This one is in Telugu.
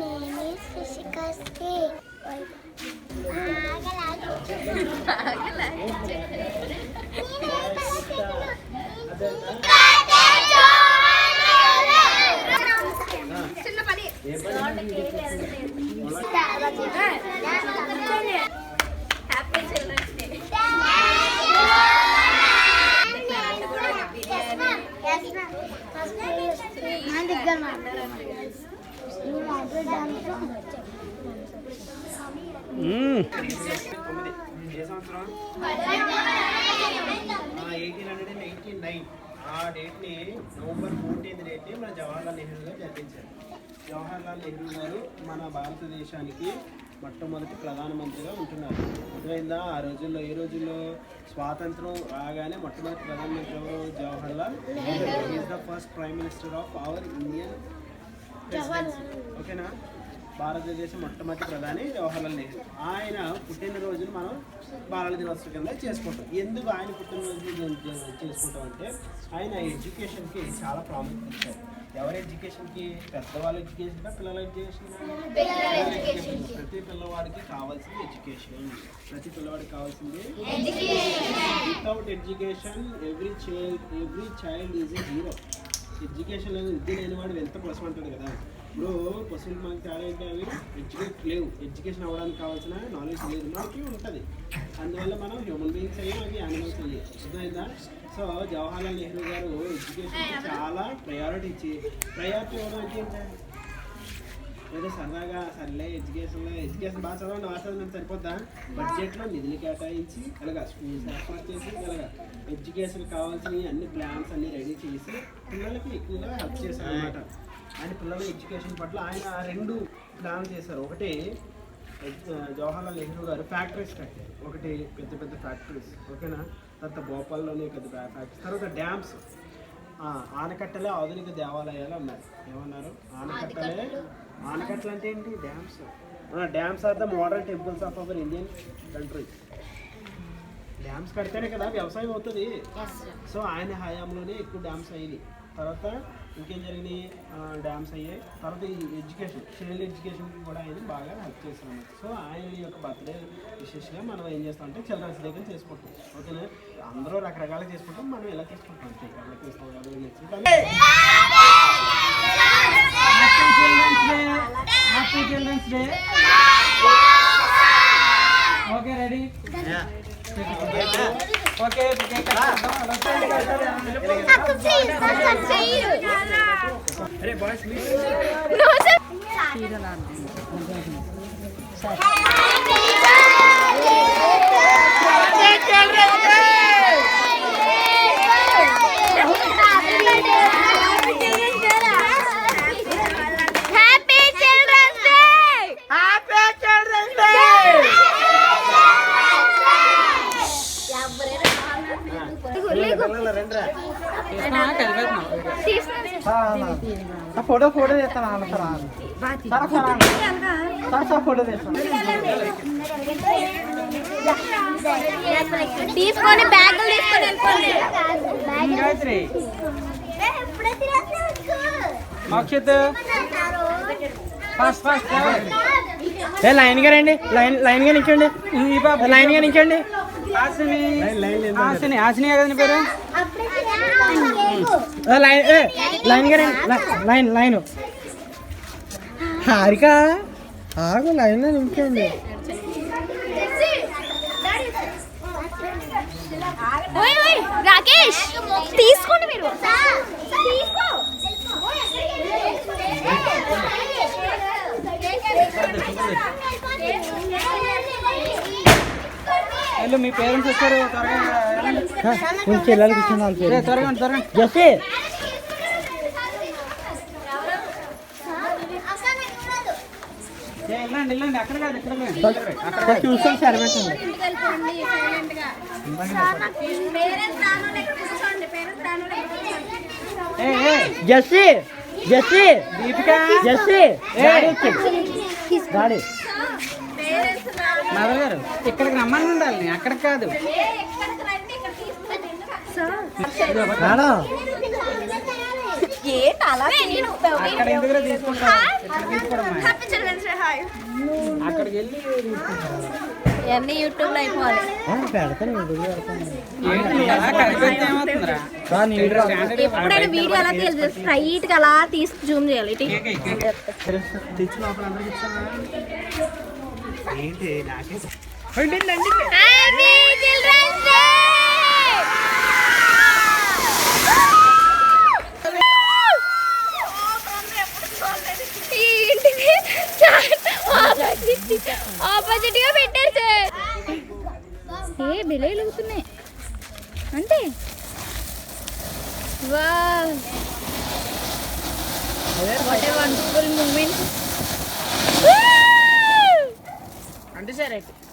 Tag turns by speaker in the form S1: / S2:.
S1: నేను శశికాస్తి
S2: ఆగలాగ
S3: తొమ్మిది ఏ సంవత్సరం ఎయిటీన్ హండ్రెడ్ ఎయిటీ నైన్ ఆ డేట్ని నవంబర్ ఫోర్టీన్త్ డేట్ని మన జవహర్లాల్ నెహ్రూ గారు జరిపించారు జవహర్లాల్ నెహ్రూ గారు మన భారతదేశానికి మొట్టమొదటి ప్రధానమంత్రిగా ఉంటున్నారు అర్థమైందా ఆ రోజుల్లో ఏ రోజుల్లో స్వాతంత్రం రాగానే మొట్టమొదటి ప్రధానమంత్రి ఎవరు Jawaharlal Nehru is the first prime minister of our Indian presidency ఓకేనా భారతదేశం మొట్టమొదటి ప్రధాని జవహర్లాల్ నెహ్రూ. ఆయన పుట్టినరోజును మనం బాలల దినోత్సవం కింద చేసుకుంటాం. ఎందుకు ఆయన పుట్టినరోజు చేసుకుంటాం అంటే ఆయన ఎడ్యుకేషన్కి చాలా ప్రాముఖ్యత ఇచ్చారు. ఎవరి ఎడ్యుకేషన్కి? పెద్దవాళ్ళ ఎడ్యుకేషన్ పిల్లల ఎడ్యుకేషన్ ప్రతి పిల్లవాడికి కావాల్సింది ఎడ్యుకేషన్. ప్రతి పిల్లవాడికి కావాల్సింది without education every child every child is a hero education లేదు విద్య లేని వాడు ఎంత ప్లస్ అంటాడు కదా? ఇప్పుడు పశువులు మనకి తేడా ఏంటి అవి ఎడ్యుకేట్ లేవు. ఎడ్యుకేషన్ అవ్వడానికి కావాల్సిన నాలెడ్జ్ లేదు. మనకి ఉంటుంది. అందువల్ల మనం హ్యూమన్ బీయింగ్స్ అయ్యి అవి యానిమల్స్ అయ్యి. అర్థమైందా? సో జవహర్లాల్ నెహ్రూ గారు ఎడ్యుకేషన్ చాలా ప్రయారిటీ ఇచ్చి ప్రయారిటీ ఇవ్వడం అంటే ఏంటి? ఏదో సరదాగా సర్లే ఎడ్యుకేషన్లో ఎడ్యుకేషన్ బాగా చదవండి బాగా చదవండి సరిపోద్దా? బడ్జెట్లో నిధులు కేటాయించి ఇలాగా స్కూల్స్ ఏర్పాటు చేసి ఇలాగా ఎడ్యుకేషన్ కావాల్సిన అన్ని ప్లాన్స్ అన్ని రెడీ చేసి పిల్లలకి ఎక్కువగా హెల్ప్ చేశారు ఆయన పిల్లల ఎడ్యుకేషన్ పట్ల ఆయన రెండు ప్లాన్ చేశారు. ఒకటి జవహర్లాల్ నెహ్రూ గారు ఫ్యాక్టరీస్ కట్టారు. ఒకటి పెద్ద పెద్ద ఫ్యాక్టరీస్ ఓకేనా? తర్వాత భోపాల్లోనే పెద్ద ఫ్యాక్టరీస్ తర్వాత డ్యామ్స్. ఆనకట్టలే ఆధునిక దేవాలయాలు అన్నారు. ఏమన్నారు? ఆనకట్టలే ఆనకట్టలు. అంటే ఏంటి? Dams. Dams are the modern temples of our Indian country. Dams కడితేనే కదా వ్యవసాయం అవుతుంది. సో ఆయన హయాంలోనే ఎక్కువ డ్యామ్స్ అయ్యాయి తర్వాత ఇంకేం జరిగినాయి? డ్యామ్స్ అయ్యాయి. తర్వాత ఈ ఎడ్యుకేషన్ చైల్డ్ ఎడ్యుకేషన్కి కూడా ఆయన బాగా హెల్ప్ అన్నమాట సో ఆయన యొక్క బర్త్డే విశేషంగా మనం ఏం చేస్తాం అంటే చిల్డ్రన్స్ డే కింద చేసుకుంటాం. ఓకేనా? అందరూ రకరకాలుగా చేసుకుంటాం. మనం ఇలా చేసుకుంటాం. ఎవరికి ఇస్తాం
S2: happy children's day okay ready okay
S3: అరే బాయ్స్
S1: హ్యాపీ
S2: Photo photo తీస్తాను? అన్న sir. Sir sir. Sir photo తీస్తాను.
S1: తీసుకొని బ్యాగులు తీసుకొని వెళ్ళిపోండి.
S2: గాయత్రి. మోక్షిత్ ఫాస్ట్ ఫాస్ట్ ఏ లైన్గా రండి. లైన్ లైన్గా నించండి ఈ బాబు లైన్గా నించండి హాసిని. హాసిని హాసిని కదా పేరు? లైన్ ఏ, లైన్గా రండి లై- లైన్ లైన్. హారిక ఆగు లైన్
S1: ఓయ్ రాకేష్.
S2: వెళ్ళు మీ పేరెంట్స్ వచ్చారు. కొంచెం చెల్లెలు కూర్చున్నారు త్వరగా త్వరగా జస్ట్ చూసాను సరే జస్సి జస్సి దీపిక! జస్సి గాడి. మదర్ గారు ఇక్కడికి రమ్మని ఉండాలి అక్కడికి కాదు. అక్కడ ఎందుకు అక్కడికి వెళ్ళి
S1: ఇవన్నీ యూట్యూబ్లో అయిపోవాలి
S2: వీడియో.
S1: ఎప్పుడైనా అలా స్ట్రైట్గా అలా తీసి జూమ్ చేయాలి
S3: ఏంటి? నాకే
S1: ఆపోజిట్గా పెట్టారు సార్ ఏ బిలేలు అవుతున్నాయి అంతే. Wow what a wonderful
S4: moment చేశారు అయితే